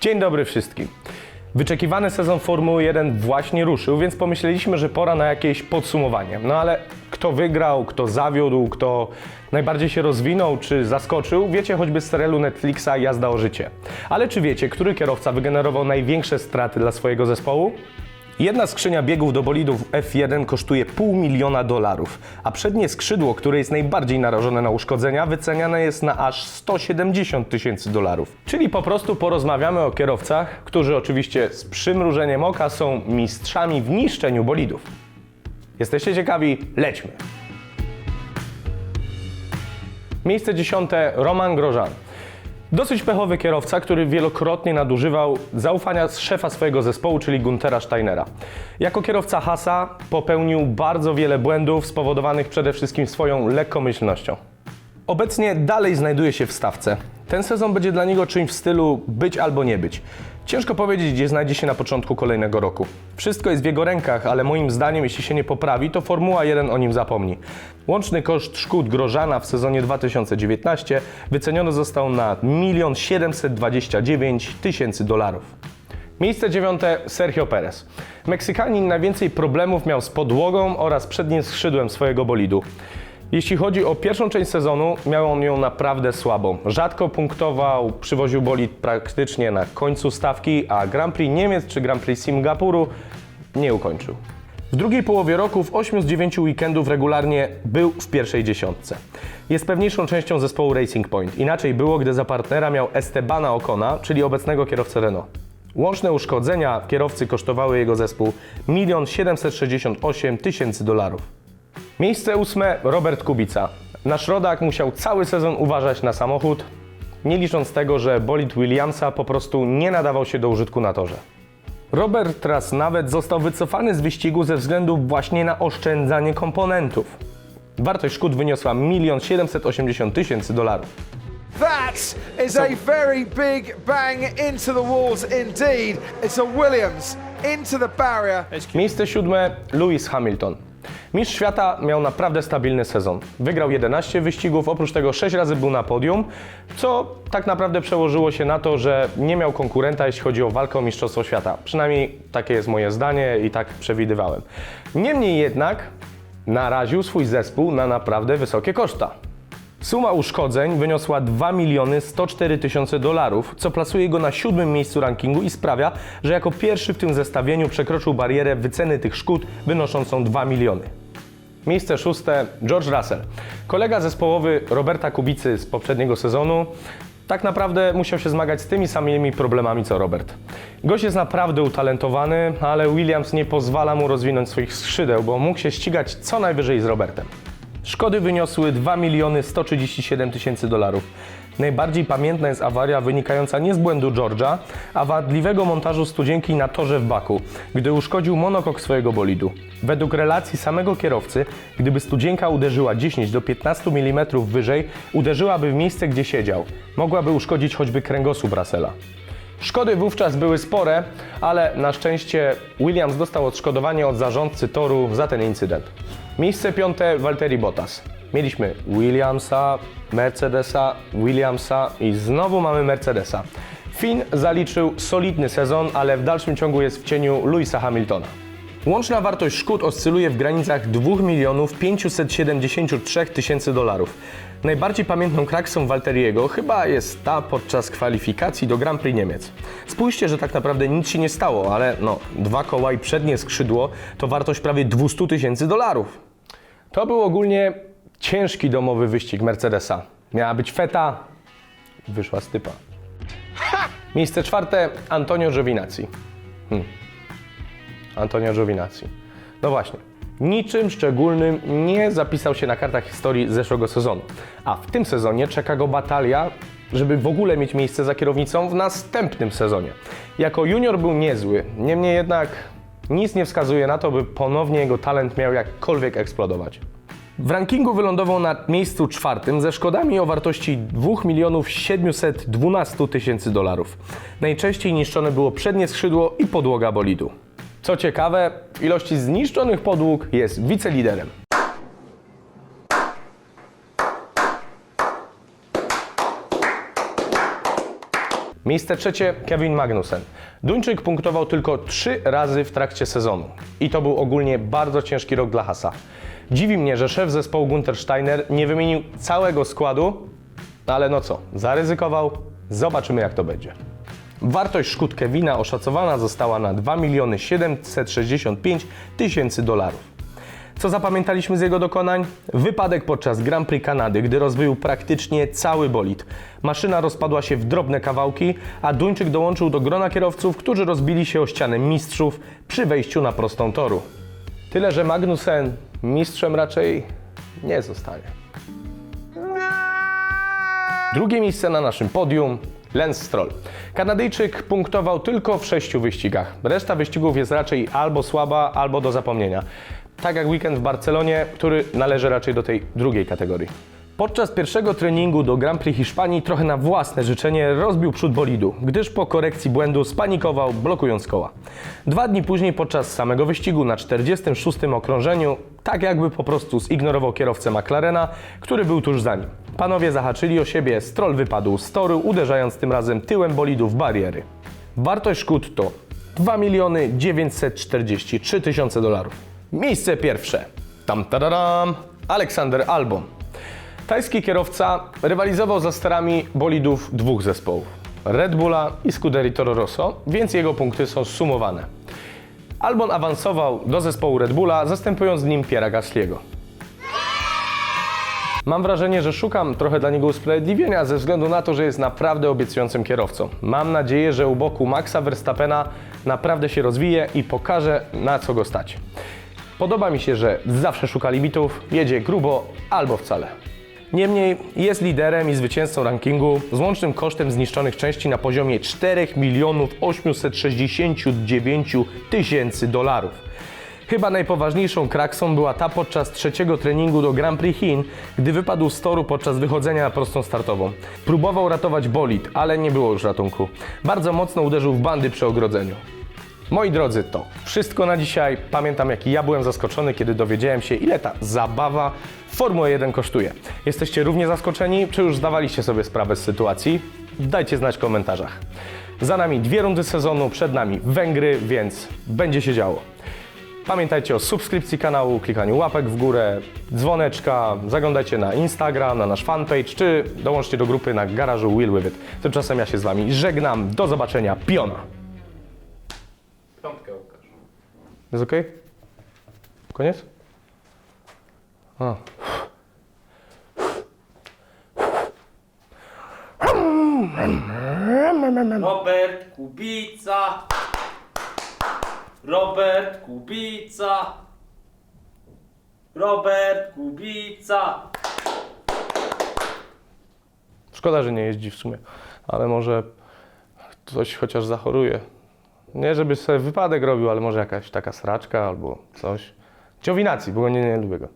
Dzień dobry wszystkim. Wyczekiwany sezon Formuły 1 właśnie ruszył, więc pomyśleliśmy, że pora na jakieś podsumowanie. No ale kto wygrał, kto zawiódł, kto najbardziej się rozwinął czy zaskoczył, wiecie choćby z serialu Netflixa Jazda o życie. Ale czy wiecie, który kierowca wygenerował największe straty dla swojego zespołu? Jedna skrzynia biegów do bolidów F1 kosztuje pół miliona dolarów, a przednie skrzydło, które jest najbardziej narażone na uszkodzenia, wyceniane jest na aż 170 tysięcy dolarów. Czyli po prostu porozmawiamy o kierowcach, którzy oczywiście z przymrużeniem oka są mistrzami w niszczeniu bolidów. Jesteście ciekawi? Lećmy! Miejsce dziesiąte Roman Grosjean. Dosyć pechowy kierowca, który wielokrotnie nadużywał zaufania z szefa swojego zespołu, czyli Guntera Steinera. Jako kierowca Hasa popełnił bardzo wiele błędów spowodowanych przede wszystkim swoją lekkomyślnością. Obecnie dalej znajduje się w stawce. Ten sezon będzie dla niego czymś w stylu być albo nie być. Ciężko powiedzieć, gdzie znajdzie się na początku kolejnego roku. Wszystko jest w jego rękach, ale moim zdaniem, jeśli się nie poprawi, to Formuła 1 o nim zapomni. Łączny koszt szkód Grożana w sezonie 2019 wyceniony został na 1 729 tysięcy dolarów. Miejsce dziewiąte Sergio Perez. Meksykanin najwięcej problemów miał z podłogą oraz przednim skrzydłem swojego bolidu. Jeśli chodzi o pierwszą część sezonu, miał on ją naprawdę słabą. Rzadko punktował, przywoził bolid praktycznie na końcu stawki, a Grand Prix Niemiec czy Grand Prix Singapuru nie ukończył. W drugiej połowie roku w 8 z 9 weekendów regularnie był w pierwszej dziesiątce. Jest pewniejszą częścią zespołu Racing Point. Inaczej było, gdy za partnera miał Estebana Ocona, czyli obecnego kierowcę Renault. Łączne uszkodzenia kierowcy kosztowały jego zespół 1 768 tysięcy dolarów. Miejsce ósme Robert Kubica. Nasz rodak musiał cały sezon uważać na samochód, nie licząc tego, że bolid Williamsa po prostu nie nadawał się do użytku na torze. Robert raz nawet został wycofany z wyścigu ze względu właśnie na oszczędzanie komponentów. Wartość szkód wyniosła 1 780 tysięcy dolarów. That is a very big bang into the walls indeed. It's a Williams into the barrier. Miejsce siódme Lewis Hamilton. Mistrz świata miał naprawdę stabilny sezon. Wygrał 11 wyścigów, oprócz tego 6 razy był na podium, co tak naprawdę przełożyło się na to, że nie miał konkurenta, jeśli chodzi o walkę o Mistrzostwo Świata. Przynajmniej takie jest moje zdanie i tak przewidywałem. Niemniej jednak naraził swój zespół na naprawdę wysokie koszta. Suma uszkodzeń wyniosła 2 miliony 104 tysiące dolarów, co plasuje go na siódmym miejscu rankingu i sprawia, że jako pierwszy w tym zestawieniu przekroczył barierę wyceny tych szkód wynoszącą 2 miliony. Miejsce szóste George Russell. Kolega zespołowy Roberta Kubicy z poprzedniego sezonu tak naprawdę musiał się zmagać z tymi samymi problemami co Robert. Gość jest naprawdę utalentowany, ale Williams nie pozwala mu rozwinąć swoich skrzydeł, bo mógł się ścigać co najwyżej z Robertem. Szkody wyniosły 2 miliony 137 tysięcy dolarów. Najbardziej pamiętna jest awaria wynikająca nie z błędu George'a, a wadliwego montażu studzienki na torze w Baku, gdy uszkodził monokok swojego bolidu. Według relacji samego kierowcy, gdyby studzienka uderzyła 10 do 15 mm wyżej, uderzyłaby w miejsce, gdzie siedział. Mogłaby uszkodzić choćby kręgosłup Russella. Szkody wówczas były spore, ale na szczęście Williams dostał odszkodowanie od zarządcy toru za ten incydent. Miejsce piąte Valtteri Bottas. Mieliśmy Williamsa, Mercedesa, Williamsa i znowu mamy Mercedesa. Finn zaliczył solidny sezon, ale w dalszym ciągu jest w cieniu Louisa Hamiltona. Łączna wartość szkód oscyluje w granicach 2 milionów 573 tysięcy dolarów. Najbardziej pamiętną kraksą Walteriego chyba jest ta podczas kwalifikacji do Grand Prix Niemiec. Spójrzcie, że tak naprawdę nic się nie stało, ale no, dwa koła i przednie skrzydło to wartość prawie 200 tysięcy dolarów. To był ogólnie ciężki domowy wyścig Mercedesa. Miała być feta, wyszła stypa. Miejsce czwarte Antonio Giovinazzi. Antonio Giovinazzi. No właśnie, niczym szczególnym nie zapisał się na kartach historii zeszłego sezonu. A w tym sezonie czeka go batalia, żeby w ogóle mieć miejsce za kierownicą w następnym sezonie. Jako junior był niezły, niemniej jednak nic nie wskazuje na to, by ponownie jego talent miał jakkolwiek eksplodować. W rankingu wylądował na miejscu czwartym ze szkodami o wartości 2 milionów 712 tysięcy dolarów. Najczęściej niszczone było przednie skrzydło i podłoga bolidu. Co ciekawe, w ilości zniszczonych podłóg jest wiceliderem. Miejsce trzecie Kevin Magnussen. Duńczyk punktował tylko trzy razy w trakcie sezonu. I to był ogólnie bardzo ciężki rok dla Hasa. Dziwi mnie, że szef zespołu Gunter Steiner nie wymienił całego składu, ale no co, zaryzykował, zobaczymy jak to będzie. Wartość szkód Kevina oszacowana została na 2 miliony 765 tysięcy dolarów. Co zapamiętaliśmy z jego dokonań? Wypadek podczas Grand Prix Kanady, gdy rozwył praktycznie cały bolid. Maszyna rozpadła się w drobne kawałki, a Duńczyk dołączył do grona kierowców, którzy rozbili się o ścianę mistrzów przy wejściu na prostą toru. Tyle, że Magnussen mistrzem raczej nie zostanie. Drugie miejsce na naszym podium Lance Stroll. Kanadyjczyk punktował tylko w sześciu wyścigach. Reszta wyścigów jest raczej albo słaba, albo do zapomnienia. Tak jak weekend w Barcelonie, który należy raczej do tej drugiej kategorii. Podczas pierwszego treningu do Grand Prix Hiszpanii trochę na własne życzenie rozbił przód bolidu, gdyż po korekcji błędu spanikował, blokując koła. Dwa dni później podczas samego wyścigu na 46. okrążeniu, tak jakby po prostu zignorował kierowcę McLarena, który był tuż za nim. Panowie zahaczyli o siebie, Stroll wypadł z toru, uderzając tym razem tyłem bolidu w bariery. Wartość szkód to 2 miliony 943 tysiące dolarów. Miejsce pierwsze. Tam tararam, Aleksander Albon. Tajski kierowca rywalizował za sterami bolidów dwóch zespołów. Red Bulla i Scuderia Toro Rosso, więc jego punkty są sumowane. Albon awansował do zespołu Red Bulla, zastępując nim Piera Gasly'ego. Mam wrażenie, że szukam trochę dla niego usprawiedliwienia ze względu na to, że jest naprawdę obiecującym kierowcą. Mam nadzieję, że u boku Maxa Verstappena naprawdę się rozwije i pokaże na co go stać. Podoba mi się, że zawsze szuka limitów, jedzie grubo albo wcale. Niemniej jest liderem i zwycięzcą rankingu z łącznym kosztem zniszczonych części na poziomie 4 milionów 869 tysięcy dolarów. Chyba najpoważniejszą kraksą była ta podczas trzeciego treningu do Grand Prix Chin, gdy wypadł z toru podczas wychodzenia na prostą startową. Próbował ratować bolid, ale nie było już ratunku. Bardzo mocno uderzył w bandy przy ogrodzeniu. Moi drodzy, to wszystko na dzisiaj. Pamiętam, jaki ja byłem zaskoczony, kiedy dowiedziałem się, ile ta zabawa Formuły 1 kosztuje. Jesteście równie zaskoczeni, czy już zdawaliście sobie sprawę z sytuacji? Dajcie znać w komentarzach. Za nami dwie rundy sezonu, przed nami Węgry, więc będzie się działo. Pamiętajcie o subskrypcji kanału, klikaniu łapek w górę, dzwoneczka, zaglądajcie na Instagram, na nasz fanpage, czy dołączcie do grupy na garażu Will With It. Tymczasem ja się z Wami żegnam. Do zobaczenia. Piona! Piątkę Łukasz. Jest ok? Koniec? A. Robert Kubica. Robert Kubica. Robert Kubica. Szkoda, że nie jeździ w sumie, ale może coś chociaż zachoruje. Nie, żeby sobie wypadek robił, ale może jakaś taka sraczka albo coś. Ciowinacji, bo nie, nie lubię go.